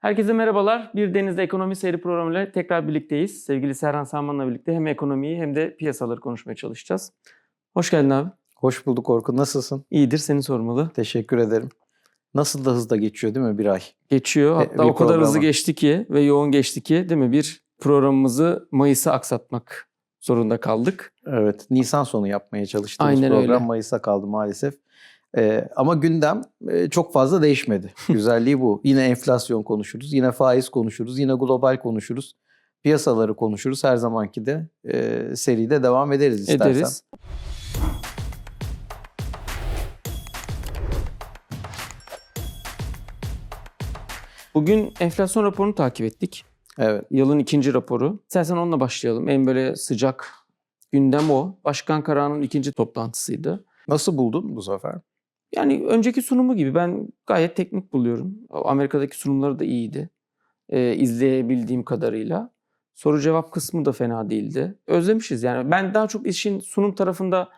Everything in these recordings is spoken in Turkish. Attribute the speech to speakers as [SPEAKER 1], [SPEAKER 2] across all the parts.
[SPEAKER 1] Herkese merhabalar. Bir Deniz'de Ekonomi Seyri programıyla tekrar birlikteyiz. Sevgili Serhan Salman'la birlikte hem ekonomiyi hem de piyasaları konuşmaya çalışacağız. Hoş geldin abi.
[SPEAKER 2] Hoş bulduk Orkun. Nasılsın?
[SPEAKER 1] İyidir, seni sormalı.
[SPEAKER 2] Teşekkür ederim. Nasıl da hızla geçiyor değil mi bir ay?
[SPEAKER 1] Geçiyor.
[SPEAKER 2] E,
[SPEAKER 1] Hatta
[SPEAKER 2] bir
[SPEAKER 1] o kadar hızlı
[SPEAKER 2] programa.
[SPEAKER 1] geçti ki ve yoğun geçti ki değil mi? Bir programımızı Mayıs'a aksatmak zorunda kaldık.
[SPEAKER 2] Evet. Nisan sonu yapmaya çalıştığımız
[SPEAKER 1] Aynen
[SPEAKER 2] program
[SPEAKER 1] öyle.
[SPEAKER 2] Mayıs'a kaldı maalesef. Ee, ama gündem e, çok fazla değişmedi. Güzelliği bu. Yine enflasyon konuşuruz, yine faiz konuşuruz, yine global konuşuruz. Piyasaları konuşuruz. Her zamanki de e, seride devam ederiz istersen.
[SPEAKER 1] Ederiz. Bugün enflasyon raporunu takip ettik.
[SPEAKER 2] Evet.
[SPEAKER 1] Yılın ikinci raporu. İstersen onunla başlayalım. En böyle sıcak gündem o. Başkan Karahan'ın ikinci toplantısıydı.
[SPEAKER 2] Nasıl buldun bu sefer?
[SPEAKER 1] Yani önceki sunumu gibi ben gayet teknik buluyorum. Amerika'daki sunumları da iyiydi. Ee, izleyebildiğim kadarıyla. Soru cevap kısmı da fena değildi. Özlemişiz yani. Ben daha çok işin sunum tarafında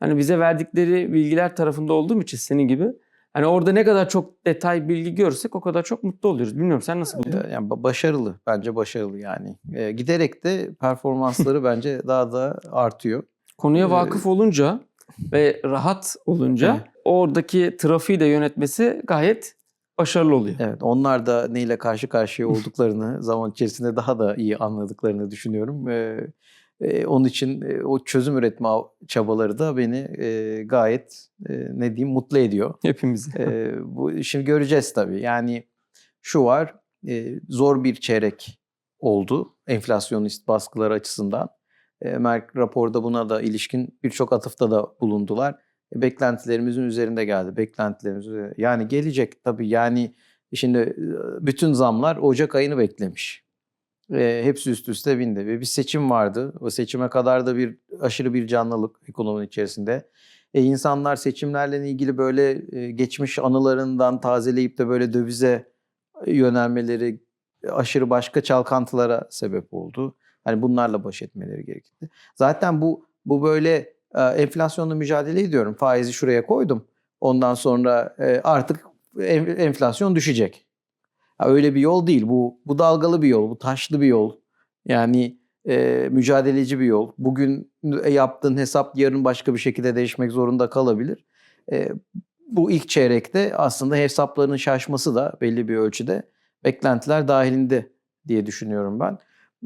[SPEAKER 1] hani bize verdikleri bilgiler tarafında olduğum için senin gibi. Hani orada ne kadar çok detay bilgi görürsek o kadar çok mutlu oluyoruz. Bilmiyorum sen nasıl buldun?
[SPEAKER 2] Yani ba- başarılı. Bence başarılı yani. E, giderek de performansları bence daha da artıyor.
[SPEAKER 1] Konuya
[SPEAKER 2] Ee,
[SPEAKER 1] vakıf olunca ve rahat olunca. Oradaki trafiği de yönetmesi gayet başarılı oluyor.
[SPEAKER 2] Evet, onlar da neyle karşı karşıya olduklarını zaman içerisinde daha da iyi anladıklarını düşünüyorum. Ee, e, onun için e, o çözüm üretme çabaları da beni e, gayet e, ne diyeyim mutlu ediyor.
[SPEAKER 1] Hepimizi.
[SPEAKER 2] Ee, bu şimdi göreceğiz tabii. Yani şu var, e, zor bir çeyrek oldu enflasyonist baskılar açısından. E, Merk raporda buna da ilişkin birçok atıfta da bulundular. E, beklentilerimizin üzerinde geldi. Beklentilerimiz üzerinde. Yani gelecek tabii yani şimdi e, bütün zamlar Ocak ayını beklemiş. E, hepsi üst üste bindi ve bir seçim vardı. O seçime kadar da bir aşırı bir canlılık ekonominin içerisinde. E, insanlar seçimlerle ilgili böyle e, geçmiş anılarından tazeleyip de böyle dövize yönelmeleri aşırı başka çalkantılara sebep oldu. Hani bunlarla baş etmeleri gerekti. Zaten bu bu böyle e, enflasyonla mücadele ediyorum. Faizi şuraya koydum. Ondan sonra e, artık en- enflasyon düşecek. Öyle bir yol değil. Bu bu dalgalı bir yol, bu taşlı bir yol. Yani e, mücadeleci bir yol. Bugün yaptığın hesap yarın başka bir şekilde değişmek zorunda kalabilir. E, bu ilk çeyrekte aslında hesaplarının şaşması da belli bir ölçüde beklentiler dahilinde diye düşünüyorum ben.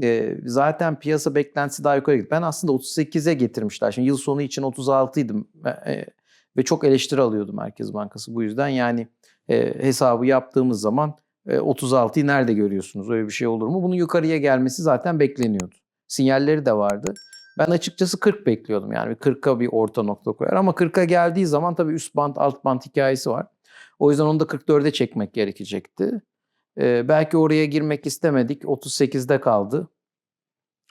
[SPEAKER 2] E, zaten piyasa beklentisi daha yukarı gitti. Ben aslında 38'e getirmişler. Şimdi yıl sonu için 36'ydım e, ve çok eleştiri alıyordu Merkez Bankası bu yüzden. Yani e, hesabı yaptığımız zaman e, 36'yı nerede görüyorsunuz? Öyle bir şey olur mu? Bunun yukarıya gelmesi zaten bekleniyordu. Sinyalleri de vardı. Ben açıkçası 40 bekliyordum. Yani bir 40'a bir orta nokta koyar. Ama 40'a geldiği zaman tabii üst band alt band hikayesi var. O yüzden onu da 44'e çekmek gerekecekti. Ee, belki oraya girmek istemedik. 38'de kaldı.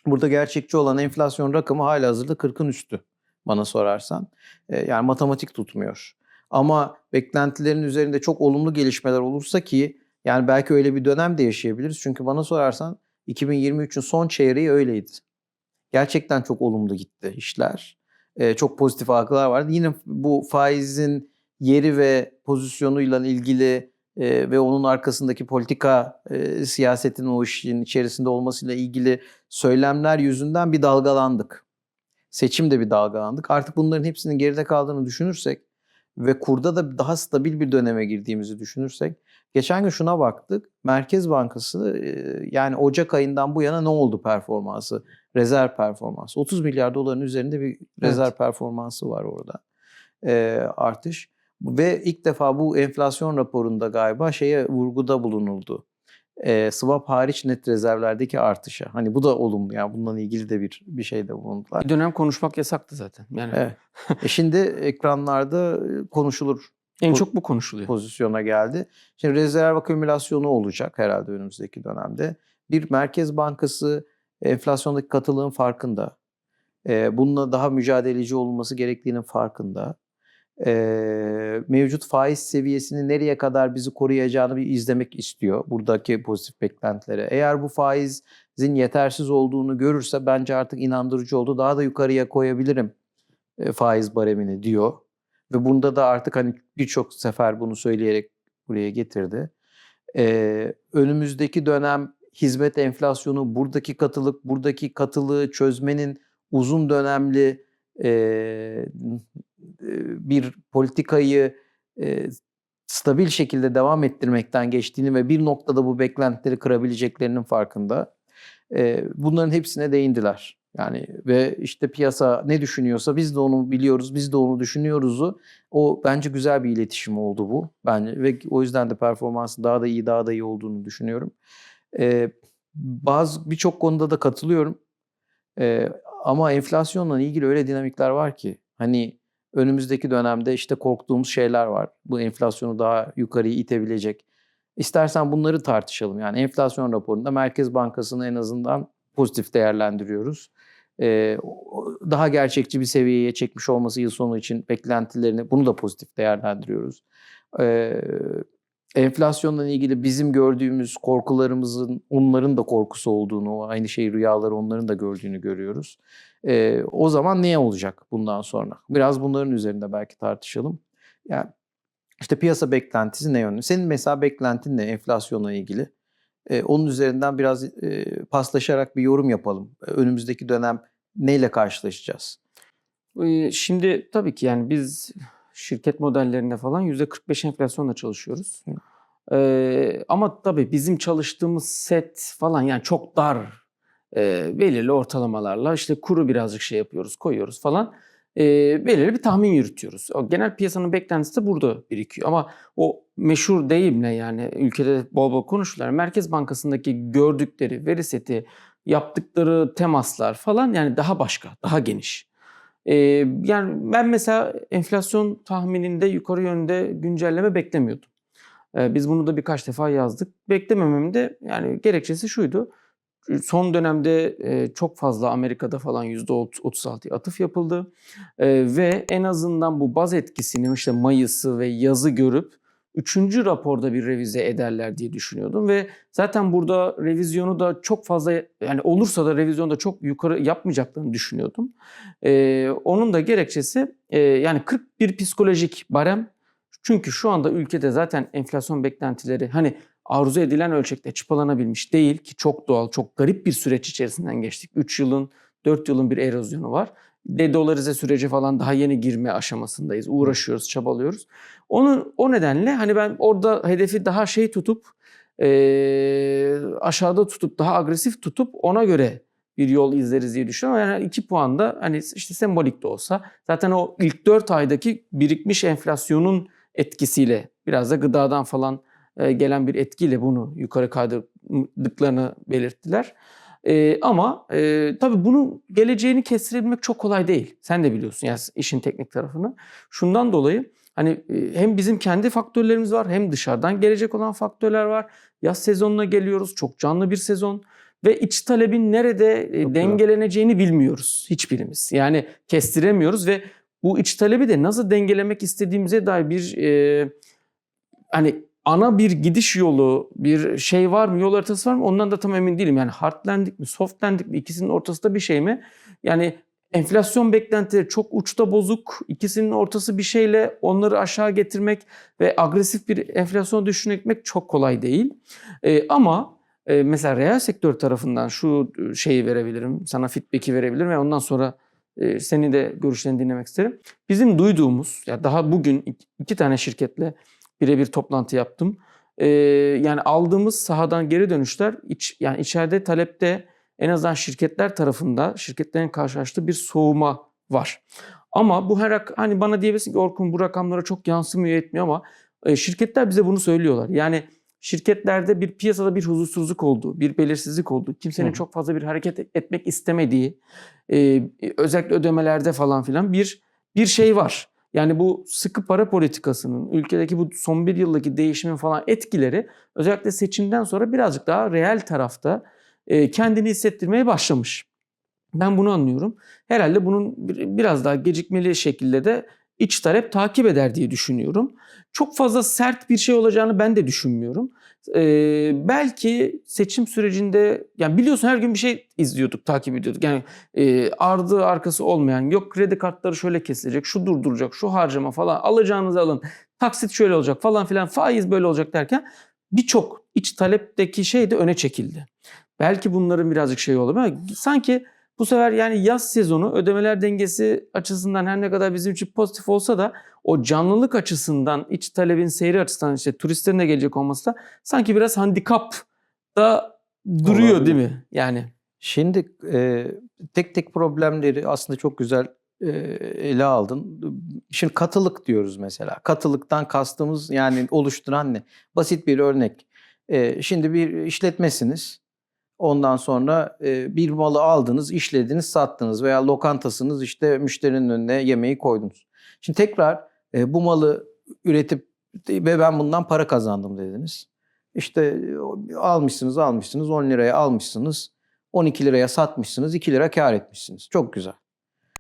[SPEAKER 2] Burada gerçekçi olan enflasyon rakamı hala hazırda 40'ın üstü bana sorarsan. Ee, yani matematik tutmuyor. Ama beklentilerin üzerinde çok olumlu gelişmeler olursa ki yani belki öyle bir dönem de yaşayabiliriz. Çünkü bana sorarsan 2023'ün son çeyreği öyleydi. Gerçekten çok olumlu gitti işler. Ee, çok pozitif algılar vardı. Yine bu faizin yeri ve pozisyonuyla ilgili e, ve onun arkasındaki politika e, siyasetin o işin içerisinde olmasıyla ilgili söylemler yüzünden bir dalgalandık. Seçimde bir dalgalandık. Artık bunların hepsinin geride kaldığını düşünürsek ve kurda da daha stabil bir döneme girdiğimizi düşünürsek geçen gün şuna baktık. Merkez Bankası e, yani Ocak ayından bu yana ne oldu performansı? Rezerv performansı. 30 milyar doların üzerinde bir rezerv performansı var orada. E, artış. Ve ilk defa bu enflasyon raporunda galiba şeye vurguda bulunuldu. E, swap hariç net rezervlerdeki artışa. Hani bu da olumlu. Yani bununla ilgili de bir bir şey de bulundular.
[SPEAKER 1] Bir dönem konuşmak yasaktı zaten. Yani
[SPEAKER 2] Evet. E şimdi ekranlarda e, konuşulur
[SPEAKER 1] en çok bu konuşuluyor.
[SPEAKER 2] pozisyona geldi. Şimdi rezerv akümülasyonu olacak herhalde önümüzdeki dönemde. Bir Merkez Bankası enflasyondaki katılığın farkında. Bununla daha mücadeleci olunması gerektiğinin farkında. Ee, mevcut faiz seviyesini nereye kadar bizi koruyacağını bir izlemek istiyor. Buradaki pozitif beklentilere. Eğer bu faizin yetersiz olduğunu görürse bence artık inandırıcı oldu. Daha da yukarıya koyabilirim e, faiz baremini diyor. Ve bunda da artık hani birçok sefer bunu söyleyerek buraya getirdi. Ee, önümüzdeki dönem hizmet enflasyonu, buradaki katılık, buradaki katılığı çözmenin uzun dönemli e, e, bir politikayı stabil şekilde devam ettirmekten geçtiğini ve bir noktada bu beklentileri kırabileceklerinin farkında. Bunların hepsine değindiler. Yani ve işte piyasa ne düşünüyorsa biz de onu biliyoruz, biz de onu düşünüyoruzu. O bence güzel bir iletişim oldu bu. Bence ve o yüzden de performansın daha da iyi, daha da iyi olduğunu düşünüyorum. E, bazı birçok konuda da katılıyorum. E, ama enflasyonla ilgili öyle dinamikler var ki hani önümüzdeki dönemde işte korktuğumuz şeyler var. Bu enflasyonu daha yukarıya itebilecek. İstersen bunları tartışalım. Yani enflasyon raporunda Merkez Bankası'nı en azından pozitif değerlendiriyoruz. Ee, daha gerçekçi bir seviyeye çekmiş olması yıl sonu için beklentilerini bunu da pozitif değerlendiriyoruz. Ee, enflasyonla ilgili bizim gördüğümüz korkularımızın onların da korkusu olduğunu, aynı şey rüyaları onların da gördüğünü görüyoruz. Ee, o zaman ne olacak bundan sonra? Biraz bunların üzerinde belki tartışalım. Yani işte piyasa beklentisi ne yönde? Senin mesela beklentin ne enflasyonla ilgili? Ee, onun üzerinden biraz e, paslaşarak bir yorum yapalım. Önümüzdeki dönem neyle karşılaşacağız?
[SPEAKER 1] Ee, Şimdi tabii ki yani biz şirket modellerinde falan %45 enflasyonla çalışıyoruz. Ee, ama tabii bizim çalıştığımız set falan yani çok dar e, belirli ortalamalarla işte kuru birazcık şey yapıyoruz koyuyoruz falan e, belirli bir tahmin yürütüyoruz. O genel piyasanın beklentisi de burada birikiyor ama o meşhur deyimle yani ülkede bol bol konuşulan Merkez Bankası'ndaki gördükleri veri seti yaptıkları temaslar falan yani daha başka daha geniş. Ee, yani ben mesela enflasyon tahmininde yukarı yönde güncelleme beklemiyordum. Ee, biz bunu da birkaç defa yazdık. Beklemememin de yani gerekçesi şuydu. Son dönemde e, çok fazla Amerika'da falan %36 atıf yapıldı. Ve en azından bu baz etkisini işte Mayıs'ı ve yazı görüp üçüncü raporda bir revize ederler diye düşünüyordum. Ve zaten burada revizyonu da çok fazla yani olursa da revizyonda çok yukarı yapmayacaklarını düşünüyordum. Ee, onun da gerekçesi e, yani 41 psikolojik barem. Çünkü şu anda ülkede zaten enflasyon beklentileri hani arzu edilen ölçekte çıpalanabilmiş değil ki çok doğal, çok garip bir süreç içerisinden geçtik. 3 yılın, 4 yılın bir erozyonu var. Dedolarize süreci falan daha yeni girme aşamasındayız. Uğraşıyoruz, çabalıyoruz. Onun o nedenle hani ben orada hedefi daha şey tutup e, aşağıda tutup daha agresif tutup ona göre bir yol izleriz diye düşünüyorum. Yani 2 puan da hani işte sembolik de olsa zaten o ilk 4 aydaki birikmiş enflasyonun etkisiyle biraz da gıdadan falan gelen bir etkiyle bunu yukarı kaydırdıklarını belirttiler. E, ama e, tabii bunun geleceğini kestirebilmek çok kolay değil. Sen de biliyorsun yani işin teknik tarafını. Şundan dolayı hani e, hem bizim kendi faktörlerimiz var hem dışarıdan gelecek olan faktörler var. Yaz sezonuna geliyoruz. Çok canlı bir sezon. Ve iç talebin nerede e,
[SPEAKER 2] Çok
[SPEAKER 1] dengeleneceğini bilmiyoruz hiçbirimiz. Yani kestiremiyoruz ve bu iç talebi de nasıl dengelemek istediğimize dair bir e, hani ana bir gidiş yolu, bir şey var mı, yol haritası var mı ondan da tam emin değilim. Yani hard landing mi, soft landing mi ikisinin ortasında bir şey mi? Yani enflasyon beklentileri çok uçta bozuk. İkisinin ortası bir şeyle onları aşağı getirmek ve agresif bir enflasyon düşünmek çok kolay değil. E, ama e, mesela reel sektör tarafından şu şeyi verebilirim, sana feedback'i verebilirim ve ondan sonra e, senin de görüşlerini dinlemek isterim. Bizim duyduğumuz, ya daha bugün iki tane şirketle birebir toplantı yaptım. E, yani aldığımız sahadan geri dönüşler, iç, yani içeride talepte en azından şirketler tarafında şirketlerin karşılaştığı bir soğuma var. Ama bu her hani bana diyebilirsin ki Orkun bu rakamlara çok yansımıyor etmiyor ama e, şirketler bize bunu söylüyorlar. Yani şirketlerde bir piyasada bir huzursuzluk oldu, bir belirsizlik oldu. Kimsenin
[SPEAKER 2] Hı.
[SPEAKER 1] çok fazla bir hareket etmek istemediği, e, özellikle ödemelerde falan filan bir bir şey var. Yani bu sıkı para politikasının, ülkedeki bu son bir yıldaki değişimin falan etkileri özellikle seçimden sonra birazcık daha reel tarafta e, kendini hissettirmeye başlamış. Ben bunu anlıyorum. Herhalde bunun bir- biraz daha gecikmeli şekilde de iç talep takip eder diye düşünüyorum. Çok fazla sert bir şey olacağını ben de düşünmüyorum. Ee, belki seçim sürecinde yani biliyorsun her gün bir şey izliyorduk, takip ediyorduk. Yani e, ardı arkası olmayan yok kredi kartları şöyle kesilecek, şu durduracak, şu harcama falan alacağınızı alın. Taksit şöyle olacak falan filan faiz böyle olacak derken birçok iç talepteki şey de öne çekildi. Belki bunların birazcık şey oldu ama sanki bu sefer yani yaz sezonu ödemeler dengesi açısından her ne kadar bizim için pozitif olsa da o canlılık açısından, iç talebin seyri açısından işte turistlerin de gelecek olması da sanki biraz handikap da duruyor
[SPEAKER 2] Olabilir.
[SPEAKER 1] değil mi? Yani
[SPEAKER 2] Şimdi e, tek tek problemleri aslında çok güzel e, ele aldın. Şimdi katılık diyoruz mesela. Katılıktan kastımız yani oluşturan ne? Basit bir örnek. E, şimdi bir işletmesiniz. Ondan sonra e, bir malı aldınız, işlediniz, sattınız veya lokantasınız işte müşterinin önüne yemeği koydunuz. Şimdi tekrar e, bu malı üretip ve ben bundan para kazandım dediniz. İşte e, almışsınız, almışsınız, 10 liraya almışsınız. 12 liraya satmışsınız, 2 lira kar etmişsiniz. Çok güzel.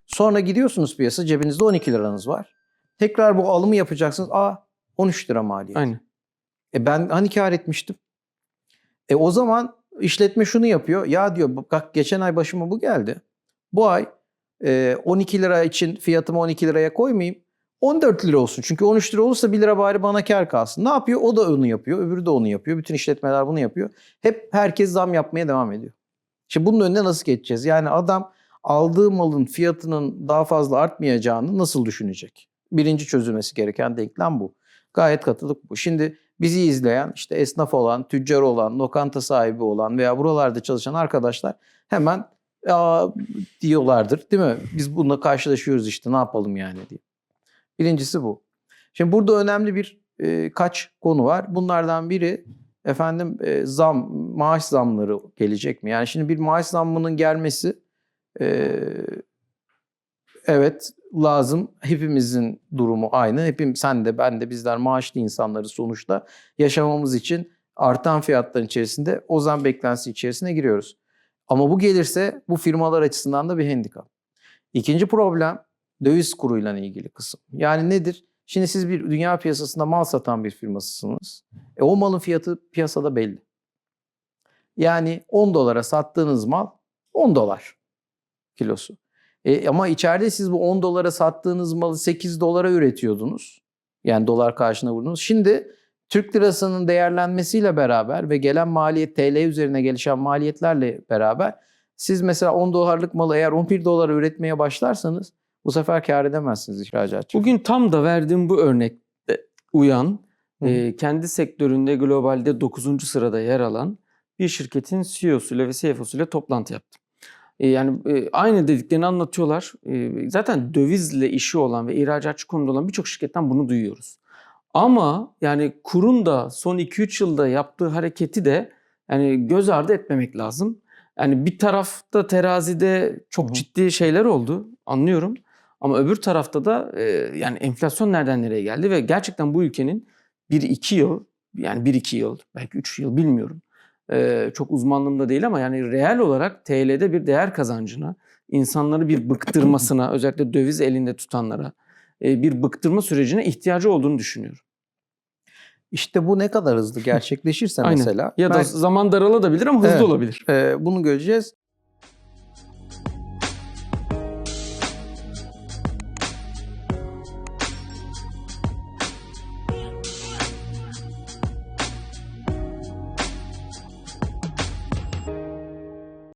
[SPEAKER 2] Sonra gidiyorsunuz piyasa, cebinizde 12 liranız var. Tekrar bu alımı yapacaksınız. Aa 13 lira maliyet.
[SPEAKER 1] aynen.
[SPEAKER 2] E ben hani kar etmiştim? E o zaman işletme şunu yapıyor. Ya diyor bak geçen ay başıma bu geldi. Bu ay e, 12 lira için fiyatımı 12 liraya koymayayım. 14 lira olsun. Çünkü 13 lira olursa 1 lira bari bana kar kalsın. Ne yapıyor? O da onu yapıyor. Öbürü de onu yapıyor. Bütün işletmeler bunu yapıyor. Hep herkes zam yapmaya devam ediyor. Şimdi bunun önüne nasıl geçeceğiz? Yani adam aldığı malın fiyatının daha fazla artmayacağını nasıl düşünecek? Birinci çözülmesi gereken denklem bu. Gayet katılık bu. Şimdi bizi izleyen, işte esnaf olan, tüccar olan, lokanta sahibi olan veya buralarda çalışan arkadaşlar hemen Aa, diyorlardır değil mi? Biz bununla karşılaşıyoruz işte ne yapalım yani diye. Birincisi bu. Şimdi burada önemli bir e, kaç konu var. Bunlardan biri efendim e, zam, maaş zamları gelecek mi? Yani şimdi bir maaş zammının gelmesi e, evet lazım. Hepimizin durumu aynı. Hepim sen de ben de bizler maaşlı insanları sonuçta yaşamamız için artan fiyatların içerisinde o zam beklentisi içerisine giriyoruz. Ama bu gelirse bu firmalar açısından da bir handikap. İkinci problem döviz kuruyla ilgili kısım. Yani nedir? Şimdi siz bir dünya piyasasında mal satan bir firmasısınız. E, o malın fiyatı piyasada belli. Yani 10 dolara sattığınız mal 10 dolar kilosu. E, ama içeride siz bu 10 dolara sattığınız malı 8 dolara üretiyordunuz. Yani dolar karşına vurdunuz. Şimdi Türk lirasının değerlenmesiyle beraber ve gelen maliyet TL üzerine gelişen maliyetlerle beraber siz mesela 10 dolarlık malı eğer 11 dolara üretmeye başlarsanız bu sefer kar edemezsiniz ihracatçı.
[SPEAKER 1] Bugün tam da verdiğim bu örnekte uyan,
[SPEAKER 2] Hı
[SPEAKER 1] e, kendi sektöründe globalde 9. sırada yer alan bir şirketin CEO'suyla ve CFO'suyla toplantı yaptım. E, yani e, aynı dediklerini anlatıyorlar. E, zaten dövizle işi olan ve ihracatçı konumda olan birçok şirketten bunu duyuyoruz. Ama yani kurun da son 2-3 yılda yaptığı hareketi de yani göz ardı etmemek lazım. Yani bir tarafta terazide çok
[SPEAKER 2] hı.
[SPEAKER 1] ciddi şeyler oldu anlıyorum. Ama öbür tarafta da e, yani enflasyon nereden nereye geldi ve gerçekten bu ülkenin 1-2 yıl yani 1-2 yıl belki 3 yıl bilmiyorum. E, çok uzmanlığımda değil ama yani reel olarak TL'de bir değer kazancına, insanları bir bıktırmasına özellikle döviz elinde tutanlara e, bir bıktırma sürecine ihtiyacı olduğunu düşünüyorum.
[SPEAKER 2] İşte bu ne kadar hızlı gerçekleşirse mesela
[SPEAKER 1] Ya da
[SPEAKER 2] belki-
[SPEAKER 1] zaman daralabilir ama hızlı
[SPEAKER 2] Evet.
[SPEAKER 1] olabilir.
[SPEAKER 2] Ee, bunu göreceğiz.